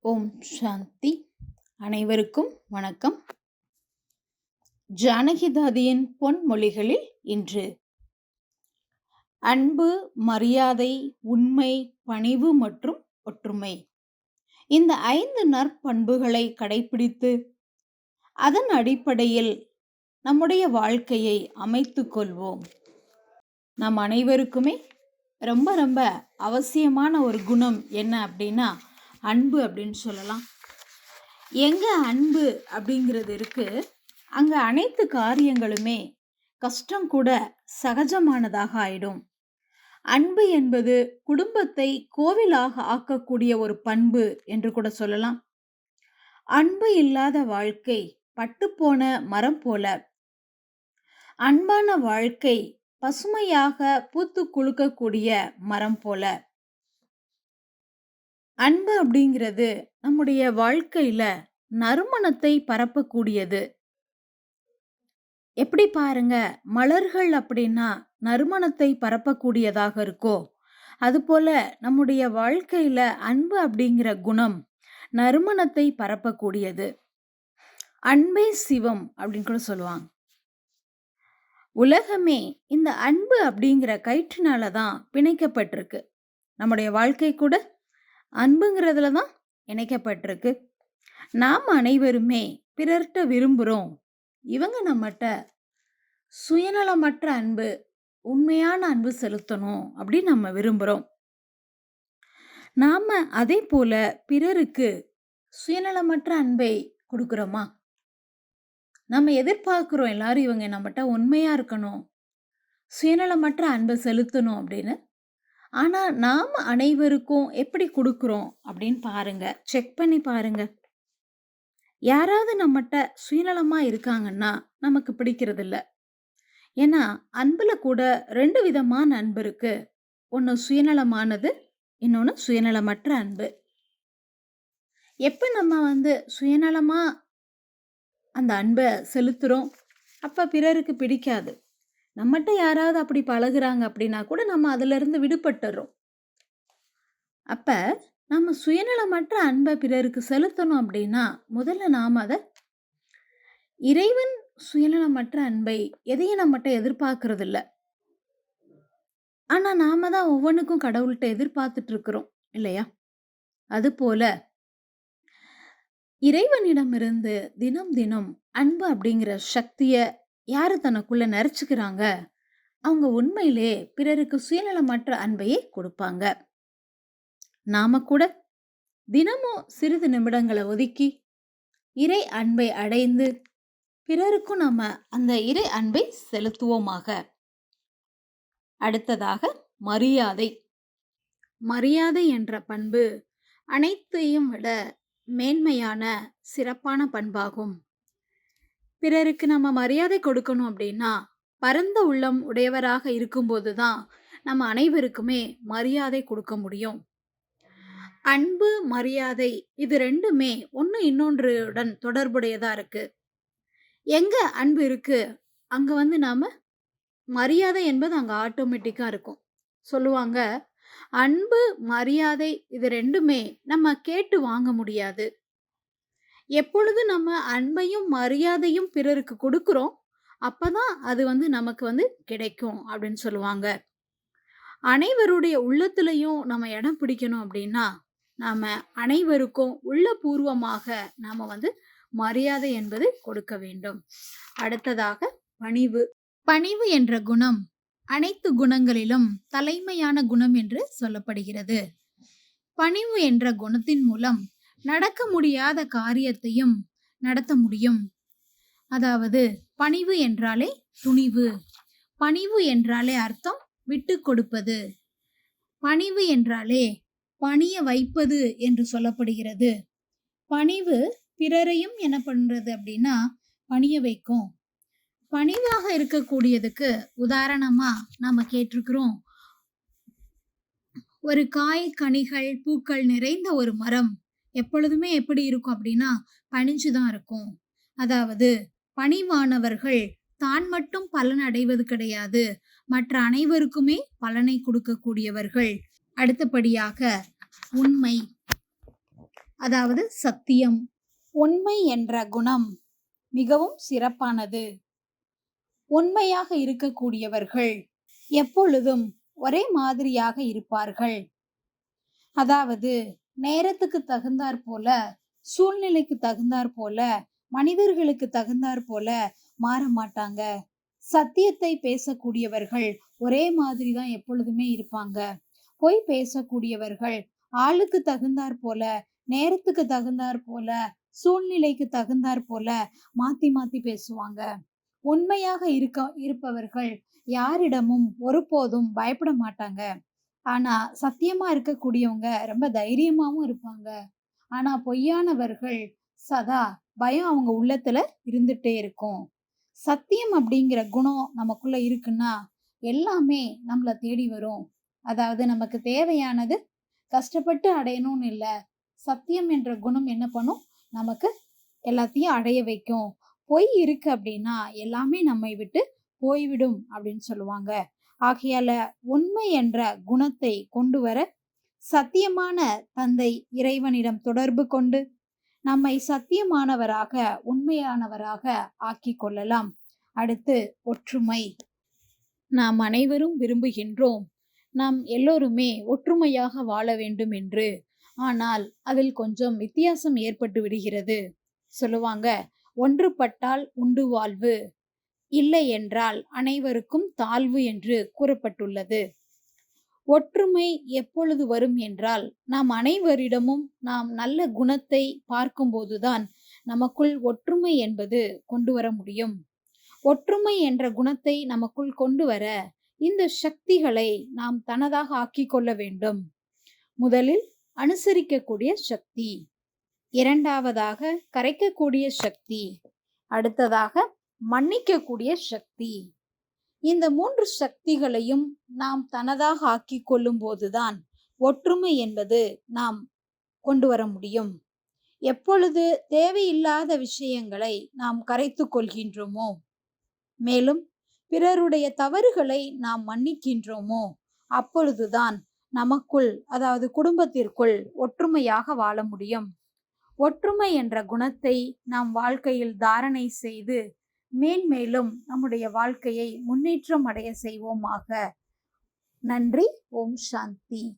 ஓம் சாந்தி. அனைவருக்கும் வணக்கம். ஜானகிதாதியின் பொன்மொழிகளில் இன்று. அன்பு மரியாதை உண்மை பணிவு மற்றும் ஒற்றுமை. இந்த ஐந்து நற்பண்புகளை கடைபிடித்து அதன் அடிப்படையில் நம்முடைய வாழ்க்கையை அமைத்துக் கொள்வோம். நம் அனைவருக்குமே ரொம்ப ரொம்ப அவசியமான ஒரு குணம் என்ன அப்படின்னா அன்பு அப்படின்னு சொல்லலாம். எங்கே அன்பு அப்படிங்கிறது இருக்குது அங்கே அனைத்து காரியங்களுமே கஷ்டம் கூட சகஜமானதாக ஆயிடும். அன்பு என்பது குடும்பத்தை கோவிலாக ஆக்கக்கூடிய ஒரு பண்பு என்று கூட சொல்லலாம். அன்பு இல்லாத வாழ்க்கை பட்டுப்போன மரம் போல. அன்பான வாழ்க்கை பசுமையாக பூத்து குலுக்கக்கூடிய மரம் போல. அன்பு அப்படிங்கிறது நம்முடைய வாழ்க்கையில நறுமணத்தை பரப்பக்கூடியது. எப்படி பாருங்க மலர்கள் அப்படின்னா நறுமணத்தை பரப்பக்கூடியதாக இருக்கோ அதுபோல நம்முடைய வாழ்க்கையில அன்பு அப்படிங்கிற குணம் நறுமணத்தை பரப்பக்கூடியது. அன்பே சிவம் அப்படின்னு கூட சொல்லுவாங்க. உலகமே இந்த அன்பு அப்படிங்கிற கயிற்றுனால தான் பிணைக்கப்பட்டிருக்கு. நம்முடைய வாழ்க்கை கூட அன்புங்கிறதுல தான் இணைக்கப்பட்டிருக்கு. நாம் அனைவருமே பிறர்கிட்ட விரும்புகிறோம் இவங்க நம்மகிட்ட சுயநலமற்ற அன்பு உண்மையான அன்பு செலுத்தணும் அப்படின்னு நம்ம விரும்புகிறோம் நாம் அதே போல பிறருக்கு சுயநலமற்ற அன்பை கொடுக்குறோமா? நம்ம எதிர்பார்க்குறோம் எல்லாரும் இவங்க நம்மகிட்ட உண்மையாக இருக்கணும். சுயநலமற்ற அன்பை செலுத்தணும் அப்படின்னு. ஆனால் நாம் அனைவருக்கும் எப்படி கொடுக்குறோம் அப்படின்னு பாருங்க. செக் பண்ணி பாருங்க. யாராவது நம்மகிட்ட சுயநலமாக இருக்காங்கன்னா நமக்கு பிடிக்கிறதில்ல ஏன்னா அன்பில் கூட ரெண்டு விதமான அன்பு இருக்கு. ஒன்று சுயநலமானது இன்னொன்று சுயநலமற்ற அன்பு. எப்போ நம்ம வந்து சுயநலமாக அந்த அன்பை செலுத்துகிறோம் அப்போ பிறருக்கு பிடிக்காது. நம்மகிட்ட யாராவது அப்படி பழகுறாங்க அப்படின்னா கூட நம்ம அதிலிருந்து விடுபட்டுறோம். அப்போ நம்ம சுயநலமற்ற அன்பை பிறருக்கு செலுத்தணும் அப்படின்னா முதல்ல நாம் அதை இறைவன் சுயநலமற்ற அன்பை எதையும் நம்மகிட்ட எதிர்பார்க்கறது இல்லை ஆனால் நாம தான் ஒவ்வொன்றுக்கும் கடவுள்கிட்ட எதிர்பார்த்துட்டு இருக்கிறோம் இல்லையா? அதுபோல இறைவனிடமிருந்து தினம் தினம் அன்பு அப்படிங்கிற சக்தியை யார் தனக்குள்ள நிறைச்சுக்கிறாங்க அவங்க உண்மையிலே பிறருக்கு சுயநலமற்ற அன்பையே கொடுப்பாங்க. நாம கூட தினமும் சிறிது நிமிடங்களை ஒதுக்கி இறை அன்பை அடைந்து பிறருக்கும் நம்ம அந்த இறை அன்பை செலுத்துவோமாக. அடுத்ததாக மரியாதை. மரியாதை என்ற பண்பு அனைத்தையும் விட மேன்மையான சிறப்பான பண்பாகும். பிறருக்கு நம்ம மரியாதை கொடுக்கணும் அப்படின்னா பரந்த உள்ளம் உடையவராக இருக்கும்போது தான் நம்ம அனைவருக்குமே மரியாதை கொடுக்க முடியும். அன்பு மரியாதை இது ரெண்டுமே ஒன்று இன்னொன்றுடன் தொடர்புடையதாக இருக்குது எங்கே அன்பு இருக்குது அங்கே வந்து நாம் மரியாதை என்பது அங்கே ஆட்டோமேட்டிக்காக இருக்கும். சொல்லுவாங்க அன்பு மரியாதை இது ரெண்டுமே நம்ம கேட்டு வாங்க முடியாது. எப்பொழுது நம்ம அன்பையும் மரியாதையும் பிறருக்கு கொடுக்குறோம் அப்பதான் அது வந்து நமக்கு வந்து கிடைக்கும் அப்படின்னு சொல்லுவாங்க. அனைவருடைய உள்ளத்துலையும் நம்ம இடம் பிடிக்கணும் அப்படின்னா நாம் அனைவருக்கும் உள்ளபூர்வமாக நாம் வந்து மரியாதை என்பது கொடுக்க வேண்டும். அடுத்ததாக பணிவு. பணிவு என்ற குணம் அனைத்து குணங்களிலும் தலைமையான குணம் என்று சொல்லப்படுகிறது. பணிவு என்ற குணத்தின் மூலம் நடக்க முடியாத காரியத்தையும் நடத்த முடியும். அதாவது பணிவு என்றாலே துணிவு. பணிவு என்றாலே அர்த்தம் விட்டு கொடுப்பது. பணிவு என்றாலே பணிய வைப்பது என்று சொல்லப்படுகிறது. பணிவு பிறரையும் என்ன பண்ணுறது அப்படின்னா பணிய வைக்கும். பணிவாக இருக்கக்கூடியதுக்கு உதாரணமா நாம கேட்டிருக்கிறோம். ஒரு காய் கனிகள் பூக்கள் நிறைந்த ஒரு மரம் எப்பொழுதுமே எப்படி இருக்கும் அப்படின்னா பணிஞ்சுதான் இருக்கும். அதாவது பணிவானவர்கள் தான் மட்டும் பலன் அடைவது கிடையாது மற்ற அனைவருக்குமே பலனை கொடுக்கக்கூடியவர்கள். அடுத்தபடியாக உண்மை. அதாவது சத்தியம். உண்மை என்ற குணம் மிகவும் சிறப்பானது. உண்மையாக இருக்கக்கூடியவர்கள் எப்பொழுதும் ஒரே மாதிரியாக இருப்பார்கள். அதாவது நேரத்துக்கு தகுந்தாற் போல சூழ்நிலைக்கு தகுந்தாற் போல மனிதர்களுக்கு தகுந்தாற் போல மாற மாட்டாங்க. சத்தியத்தை பேசக்கூடியவர்கள் ஒரே மாதிரி தான் எப்பொழுதுமே இருப்பாங்க. பொய் பேசக்கூடியவர்கள் ஆளுக்கு தகுந்தாற் போல நேரத்துக்கு தகுந்தாற் போல சூழ்நிலைக்கு தகுந்தாற் போல மாத்தி மாத்தி பேசுவாங்க. உண்மையாக இருக்க இருப்பவர்கள் யாரிடமும் ஒருபோதும் பயப்பட மாட்டாங்க. ஆனா சத்தியமா இருக்கக்கூடியவங்க ரொம்ப தைரியமாவும் இருப்பாங்க. ஆனா பொய்யானவர்கள் சதா பயம் அவங்க உள்ளத்துல இருந்துட்டே இருக்கும். சத்தியம் அப்படிங்கிற குணம் நமக்குள்ள இருக்குன்னா எல்லாமே நம்மள தேடி வரும். அதாவது நமக்கு தேவையானது கஷ்டப்பட்டு அடையணும்னு இல்லை. சத்தியம் என்ற குணம் என்ன பண்ணும்? நமக்கு எல்லாத்தையும் அடைய வைக்கும். பொய் இருக்கு அப்படின்னா எல்லாமே நம்மை விட்டு போய்விடும் அப்படின்னு சொல்லுவாங்க. ஆகையால உண்மை என்ற குணத்தை கொண்டு வர சத்தியமான தந்தை இறைவனிடம் தொடர்பு கொண்டு நம்மை சத்தியமானவராக உண்மையானவராக ஆக்கி கொள்ளலாம். அடுத்து ஒற்றுமை. நாம் அனைவரும் விரும்புகின்றோம். நாம் எல்லோருமே ஒற்றுமையாக வாழ வேண்டும் என்று. ஆனால் அதில் கொஞ்சம் வித்தியாசம் ஏற்பட்டு விடுகிறது. சொல்லுவாங்க ஒன்றுபட்டால் உண்டு வாழ்வு. இல்லை என்றால் அனைவருக்கும் தாழ்வு என்று கூறப்பட்டுள்ளது. ஒற்றுமை எப்பொழுது வரும் என்றால் நாம் அனைவரிடமும் நாம் நல்ல குணத்தை பார்க்கும்போதுதான் நமக்குள் ஒற்றுமை என்பது கொண்டு வர முடியும். ஒற்றுமை என்ற குணத்தை நமக்குள் கொண்டு வர இந்த சக்திகளை நாம் தனதாக ஆக்கிக் கொள்ள வேண்டும். முதலில் அனுசரிக்கக்கூடிய சக்தி. இரண்டாவதாக கரைக்கக்கூடிய சக்தி அடுத்ததாக மன்னிக்கக்கூடிய சக்தி. இந்த மூன்று சக்திகளையும் நாம் தனதாக ஆக்கி கொள்ளும் போதுதான் ஒற்றுமை என்பது நாம் கொண்டு வர முடியும். எப்பொழுது தேவையில்லாத விஷயங்களை நாம் கரைத்து கொள்கின்றோமோ மேலும் பிறருடைய தவறுகளை நாம் மன்னிக்கின்றோமோ அப்பொழுதுதான் நமக்குள் அதாவது குடும்பத்திற்குள் ஒற்றுமையாக வாழ முடியும். ஒற்றுமை என்ற குணத்தை நாம் வாழ்க்கையில் தாரணை செய்து மேன்மேலும் நம்முடைய வாழ்க்கையை முன்னேற்றம் அடைய செய்வோமாக. நன்றி. ஓம் சாந்தி.